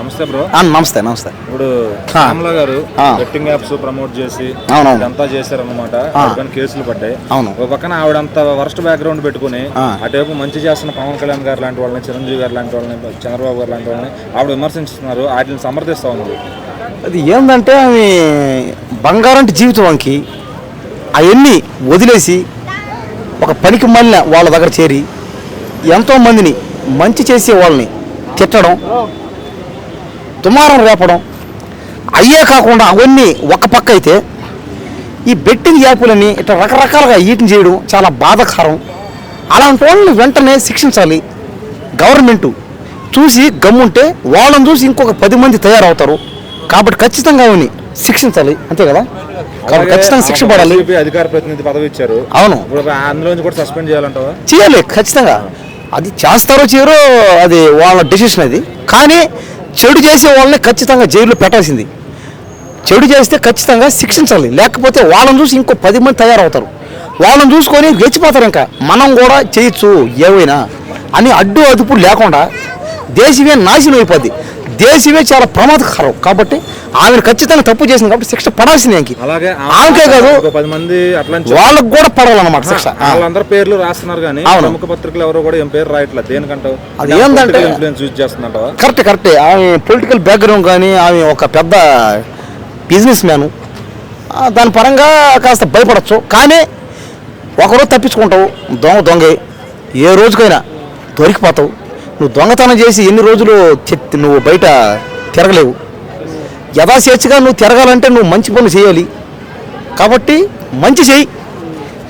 నమస్తే బ్రో నమస్తే నమస్తే ఇప్పుడు. శ్యామల గారు. బెట్టింగ్ యాప్స్ ప్రమోట్ చేసి చేశారన్నమాట ఆ. ఆవిడపైన కేసులు పడ్డాయి అవును. ఒక పక్కన ఆవిడంత వర్స్ట్ బ్యాక్గ్రౌండ్ పెట్టుకుని ఆ. అటువైపు మంచి చేస్తున్న పవన్ కళ్యాణ్ గారు లాంటి వాళ్ళని చిరంజీవి గారు లాంటి వాళ్ళని చంద్రబాబు గారు లాంటి వాళ్ళని ఆవిడ విమర్శిస్తున్నారు వాటిని సమర్థిస్తా ఉన్నారు అది ఏంటంటే ఆమె బంగారంటి జీవితం వంకి అవన్నీ వదిలేసి ఒక పనికి మళ్ళీ వాళ్ళ దగ్గర చేరి ఎంతోమందిని మంచి చేసే వాళ్ళని తిట్టడం దుమారం రేపడం. అయ్యే కాకుండా అవన్నీ ఒక పక్క అయితే ఈ బెట్టింగ్ యాపులని ఇట్లా రకరకాలుగా ఈటిని చేయడం చాలా బాధాకరం. అలాంటి వాళ్ళని వెంటనే శిక్షించాలి. గవర్నమెంటు చూసి గమ్ముంటే వాళ్ళని చూసి ఇంకొక పది మంది తయారవుతారు. కాబట్టి ఖచ్చితంగా అవన్నీ శిక్షించాలి. అంతే కదా? కాబట్టి ఖచ్చితంగా శిక్ష పడాలి. అధికార ప్రతినిధి పదవి ఇచ్చారు. అవును. అందులో కూడా సస్పెండ్ చేయాలంటావా? చేయాలి ఖచ్చితంగా. అది చేస్తారో చేయరో అది వాళ్ళ డెసిషన్ అది. కానీ చెడు చేసే వాళ్ళని ఖచ్చితంగా జైల్లో పెట్టాల్సింది. చెడు చేస్తే ఖచ్చితంగా శిక్షించాలి. లేకపోతే వాళ్ళని చూసి ఇంకో పది మంది తయారవుతారు. వాళ్ళని చూసుకొని రెచ్చిపోతారు ఇంకా. మనం కూడా చేయొచ్చు ఏవైనా. అని అడ్డు అదుపు లేకుండా దేశమే నాశనం అయిపోద్ది. దేశమే చాలా ప్రమాదకరం. కాబట్టి ఆమెను ఖచ్చితంగా తప్పు చేసింది కాబట్టి శిక్ష పడాల్సిందే ఇంక అలాగే ఆమెకే కాదు పది మంది అట్లా వాళ్ళకు కూడా పడాలన్నమాట శిక్ష. వాళ్ళందరి పేర్లు రాస్తున్నారు కానీ. ప్రముఖ పత్రికలు ఎవరో కూడా ఏం పేరు రాయట్లేదు. దేనికంటావు? అది ఏందంటే- ఇన్ఫ్లుయెన్స్ యూజ్ కరెక్ట్ కరెక్టే. ఆమె పొలిటికల్ బ్యాక్గ్రౌండ్ కానీ ఆమె ఒక పెద్ద బిజినెస్ మ్యాను దాని పరంగా కాస్త భయపడచ్చు. కానీ ఒకరోజు తప్పించుకుంటావు. దొంగ దొంగే. ఏ రోజుకైనా దొరికిపోతావు. నువ్వు దొంగతనం చేసి ఎన్ని రోజులు నువ్వు బయట తిరగలేవు. యథాస్వేచ్ఛగా నువ్వు తిరగాలంటే నువ్వు మంచి పనులు చేయాలి. కాబట్టి మంచి చెయ్యి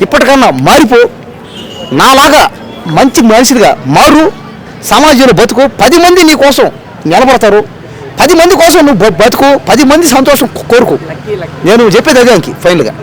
ఇప్పటికన్నా మారిపో. నాలాగా మంచి మనిషిగా మారు. సమాజంలో బతుకు. పది మంది నీ కోసం నిలబడతారు. పది మంది కోసం నువ్వు బతుకు. పది మంది సంతోషం కోరుకు. నేను చెప్పేది అదే ఫైనల్గా.